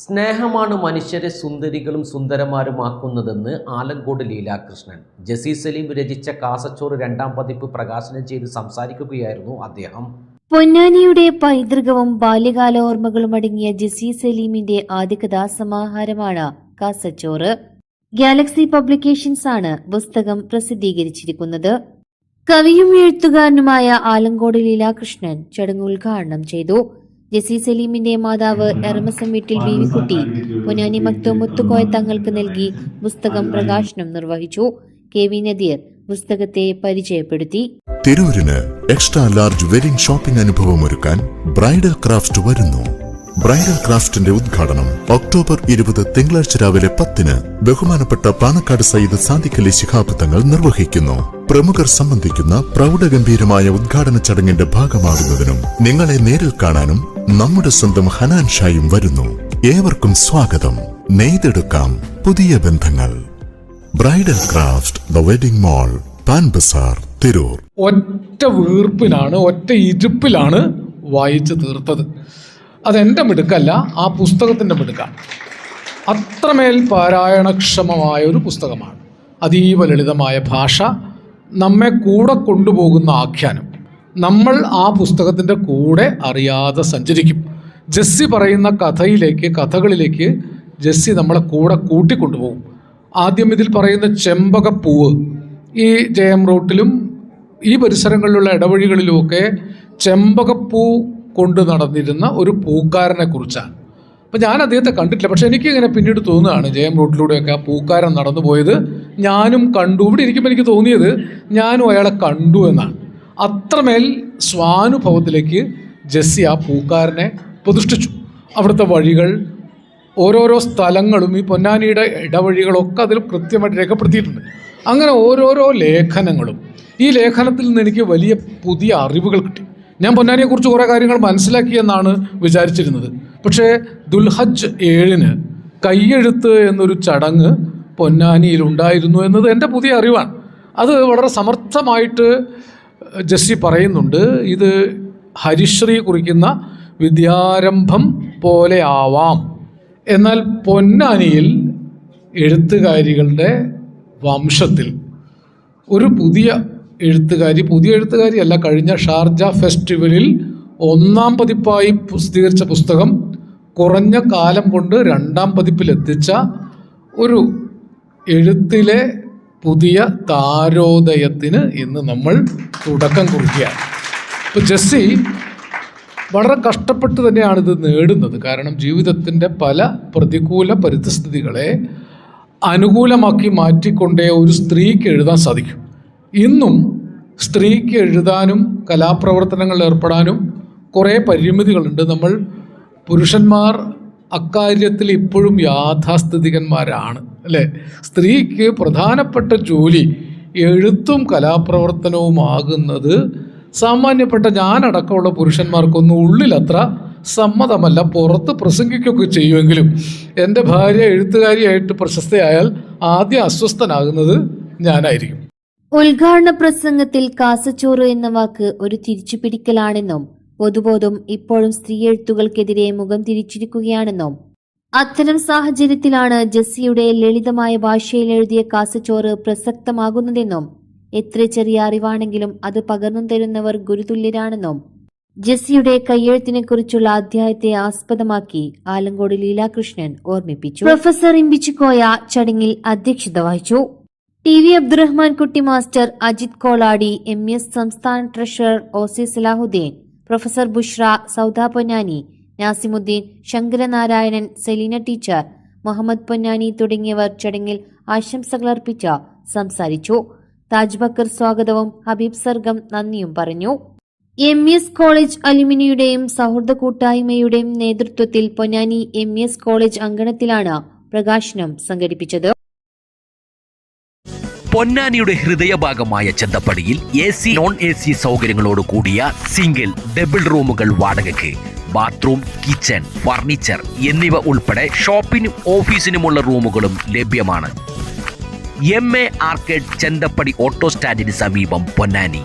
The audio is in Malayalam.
സ്നേഹമാണ് മനുഷ്യരെ സുന്ദരികളും സുന്ദരന്മാരുമാക്കുന്നതെന്ന് ആലങ്കോട് ലീലാകൃഷ്ണൻ. ജസി സലീം രചിച്ച കാസച്ചോറ് രണ്ടാം പതിപ്പ് പ്രകാശനം ചെയ്ത് സംസാരിക്കുകയായിരുന്നു അദ്ദേഹം. പൊന്നാനിയുടെ പൈതൃകവും ബാല്യകാല ഓർമ്മകളും അടങ്ങിയ ജസി സലീമിന്റെ ആദ്യ കഥാസമാഹാരമാണ് കാസച്ചോറ് ഗാലക്സി പബ്ലിക്കേഷൻസ് ആണ് പുസ്തകം പ്രസിദ്ധീകരിച്ചിരിക്കുന്നത്. കവിയും എഴുത്തുകാരനുമായ ആലങ്കോട് ലീലാകൃഷ്ണൻ ചടങ്ങ് ഉദ്ഘാടനം ചെയ്തു. ജസി സലീമിന്റെ മാതാവ് എറമസം വീട്ടിൽ ബീവിക്കുട്ടി പൊന്നാനി മക്തോ മുത്തുകോയ തങ്ങൾക്ക് നൽകി പുസ്തകം പ്രകാശനം നിർവഹിച്ചു. കെ വി നദീർ പുസ്തകത്തെ പരിചയപ്പെടുത്തി. തിരൂരിന് എക്സ്ട്രാ ലാർജ് വെഡിംഗ് ഷോപ്പിംഗ് അനുഭവം ഒരുക്കാൻ ബ്രൈഡൽ ക്രാഫ്റ്റ് വരുന്നു. ബ്രൈഡൽ ക്രാഫ്റ്റിന്റെ ഉദ്ഘാടനം ഒക്ടോബർ ഇരുപത് തിങ്കളാഴ്ച രാവിലെ പത്തിന് ബഹുമാനപ്പെട്ട പാണക്കാട് സയ്യിദ് സാദിഖലി ശിഹാബ് തങ്ങൾ നിർവഹിക്കുന്നു. പ്രമുഖർ സംബന്ധിക്കുന്ന പ്രൗഢഗംഭീരമായ ഉദ്ഘാടന ചടങ്ങിന്റെ ഭാഗമാകുന്നതിനും നിങ്ങളെ നേരിൽ കാണാനും നമ്മുടെ സ്വന്തം ഹനാൻ ഷായും വരുന്നു. ഏവർക്കും സ്വാഗതം. നെയ്തെടുക്കാം പുതിയ ബന്ധങ്ങൾ. Bridal craft the wedding mall Pan Bazaar Tirur. ഒറ്റ വീർപ്പിലാണ് ഒറ്റ ഇരുപ്പിലാണ് വായിച്ചു തീർത്തത്. അതെന്റെ മിടുക്കല്ല ആ പുസ്തകത്തിന്റെ മിടുക്കാണ് അത്രമേൽ പാരായണക്ഷമമായ ഒരു പുസ്തകമാണ്. അതീവ ലളിതമായ ഭാഷ നമ്മെ കൂടെ കൊണ്ടുപോകുന്ന ആഖ്യാനം. നമ്മൾ ആ പുസ്തകത്തിന്റെ കൂടെ അറിയാതെ സഞ്ചരിക്കും. ജസ്സി പറയുന്ന കഥയിലേക്ക് കഥകളിലേക്ക് ജസ്സി നമ്മളെ കൂടെ കൂട്ടിക്കൊണ്ടുപോകും. ആദ്യം ഇതിൽ പറയുന്ന ചെമ്പകപ്പൂവ് ഈ ജയം റോട്ടിലും ഈ പരിസരങ്ങളിലുള്ള ഇടവഴികളിലുമൊക്കെ ചെമ്പകപ്പൂ കൊണ്ട് നടന്നിരുന്ന ഒരു പൂക്കാരനെ കുറിച്ചാണ്. അപ്പം ഞാൻ അദ്ദേഹത്തെ കണ്ടിട്ടില്ല. പക്ഷേ എനിക്ക് ഇങ്ങനെ പിന്നീട് തോന്നുകയാണ് ജയം റോട്ടിലൂടെയൊക്കെ ആ പൂക്കാരൻ നടന്നു പോയത് ഞാനും കണ്ടു. ഇവിടെ ഇരിക്കുമ്പോൾ എനിക്ക് തോന്നിയത് ഞാനും അയാളെ കണ്ടു എന്നാണ്. അത്രമേൽ സ്വാനുഭവത്തിലേക്ക് ജസ്സി ആ പൂക്കാരനെ പ്രതിഷ്ഠിച്ചു. അവിടുത്തെ വഴികൾ ഓരോരോ സ്ഥലങ്ങളും ഈ പൊന്നാനിയുടെ ഇടവഴികളൊക്കെ അതിൽ കൃത്യമായിട്ട് രേഖപ്പെടുത്തിയിട്ടുണ്ട്. അങ്ങനെ ഓരോരോ ലേഖനങ്ങളും. ഈ ലേഖനത്തിൽ നിന്ന് എനിക്ക് വലിയ പുതിയ അറിവുകൾ കിട്ടി. ഞാൻ പൊന്നാനിയെക്കുറിച്ച് കുറേ കാര്യങ്ങൾ മനസ്സിലാക്കി എന്നാണ് വിചാരിച്ചിരുന്നത്. പക്ഷേ ദുൽഹജ് ഏഴിന് കയ്യെഴുത്ത് എന്നൊരു ചടങ്ങ് പൊന്നാനിയിൽ ഉണ്ടായിരുന്നു എന്നത് എന്റെ പുതിയ അറിവാണ്. അത് വളരെ സമർത്ഥമായിട്ട് ജസ്സി പറയുന്നുണ്ട്. ഇത് ഹരിശ്രീ കുറിക്കുന്ന വിദ്യാരംഭം പോലെ ആവാം. എന്നാൽ പൊന്നാനിയിൽ എഴുത്തുകാരികളുടെ വംശത്തിൽ ഒരു പുതിയ എഴുത്തുകാരി പുതിയ എഴുത്തുകാരി അല്ല കഴിഞ്ഞ ഷാർജ ഫെസ്റ്റിവലിൽ ഒന്നാം പതിപ്പായി പ്രസിദ്ധീകരിച്ച പുസ്തകം കുറഞ്ഞ കാലം കൊണ്ട് രണ്ടാം പതിപ്പിലെത്തിച്ച ഒരു എഴുത്തിലെ പുതിയ താരോദയത്തിന് ഇന്ന് നമ്മൾ തുടക്കം കുറിക്കുകയാണ്. ഇപ്പോൾ ജസ്സി വളരെ കഷ്ടപ്പെട്ട് തന്നെയാണ് ഇത് നേടുന്നത്. കാരണം ജീവിതത്തിന്റെ പല പ്രതികൂല പരിതസ്ഥിതികളെ അനുകൂലമാക്കി മാറ്റിക്കൊണ്ടേ ഒരു സ്ത്രീക്ക് എഴുതാൻ സാധിക്കും. ഇന്നും സ്ത്രീക്ക് എഴുതാനും കലാപ്രവർത്തനങ്ങളിൽ ഏർപ്പെടാനും കുറേ പരിമിതികളുണ്ട്. നമ്മൾ പുരുഷന്മാർ അക്കാര്യത്തിൽ ഇപ്പോഴും യാഥാസ്ഥിതികന്മാരാണ്. അല്ലേ? സ്ത്രീക്ക് പ്രധാനപ്പെട്ട ജോലി എഴുത്തും കലാപ്രവർത്തനവുമാകുന്നത് സാമാന്യപ്പെട്ട ഞാനടക്കമുള്ള പുരുഷന്മാർക്കൊന്നും ഉള്ളിലത്ര സമ്മതമല്ല പുറത്ത് പ്രസംഗിക്കുകയൊക്കെ ചെയ്യുമെങ്കിലും എന്റെ ഭാര്യ എഴുത്തുകാരിയായിട്ട് പ്രശസ്തയായാൽ ആദ്യം അസ്വസ്ഥനാകുന്നത് ഞാനായിരിക്കും. ഉദ്ഘാടന പ്രസംഗത്തിൽ കാസച്ചോറ് എന്ന വാക്ക് ഒരു തിരിച്ചുപിടിക്കലാണെന്നും പൊതുബോധം ഇപ്പോഴും സ്ത്രീ എഴുത്തുകൾക്കെതിരെ മുഖം തിരിച്ചിരിക്കുകയാണെന്നും അത്തരം സാഹചര്യത്തിലാണ് ജെസ്സിയുടെ ലളിതമായ ഭാഷയിൽ എഴുതിയ കാസച്ചോറ് പ്രസക്തമാകുന്നതെന്നും എത്ര ചെറിയ അറിവാണെങ്കിലും അത് പകർന്നു തരുന്നവർ ഗുരുതുല്യരാണെന്നും ജെസ്സിയുടെ കയ്യെഴുത്തിനെ കുറിച്ചുള്ള അധ്യായത്തെ ആസ്പദമാക്കി ആലങ്കോട് ലീലാകൃഷ്ണൻ ഓർമ്മിപ്പിച്ചു. പ്രൊഫസർ ഇമ്പിച്ചുകോയ ചടങ്ങിൽ അധ്യക്ഷത വഹിച്ചു. T V Abdurahman Kutty master Ajith Koladi M S സംസ്ഥാന treasurer O C Salahuddin professor Bushra Sauda Ponnani Nasimuddin Sankaranarayanan Selina teacher Muhammad Ponnani തുടങ്ങിയവർ ചടങ്ങിൽ ആശംസകൾ അർപ്പിച്ച സംസാരിച്ചു. താജ് ബക്കർ സ്വാഗതവും ഹബീബ് സർഗം നന്ദിയും പറഞ്ഞു. എം എസ് കോളേജ് അലുമിനിയുടെയും സൗഹൃദ കൂട്ടായ്മയുടെയും നേതൃത്വത്തിൽ പൊന്നാനി എം എസ് കോളേജ് അങ്കണത്തിലാണ് പ്രകാശനം സംഘടിപ്പിച്ചത്. പൊന്നാനിയുടെ ഹൃദയഭാഗമായ ചെന്തപ്പടിയിൽ A C non A C സൗകര്യങ്ങളോട് കൂടിയ സിംഗിൾ ഡബിൾ റൂമുകൾ വാടകയ്ക്ക് ബാത്റൂം കിച്ചൺ ഫർണിച്ചർ എന്നിവ ഉൾപ്പെടെ ഷോപ്പിനും ഓഫീസിനുമുള്ള റൂമുകളും ലഭ്യമാണ്. M A arcade Chenthappadi auto സ്റ്റാൻഡിന് സമീപം പൊന്നാനി.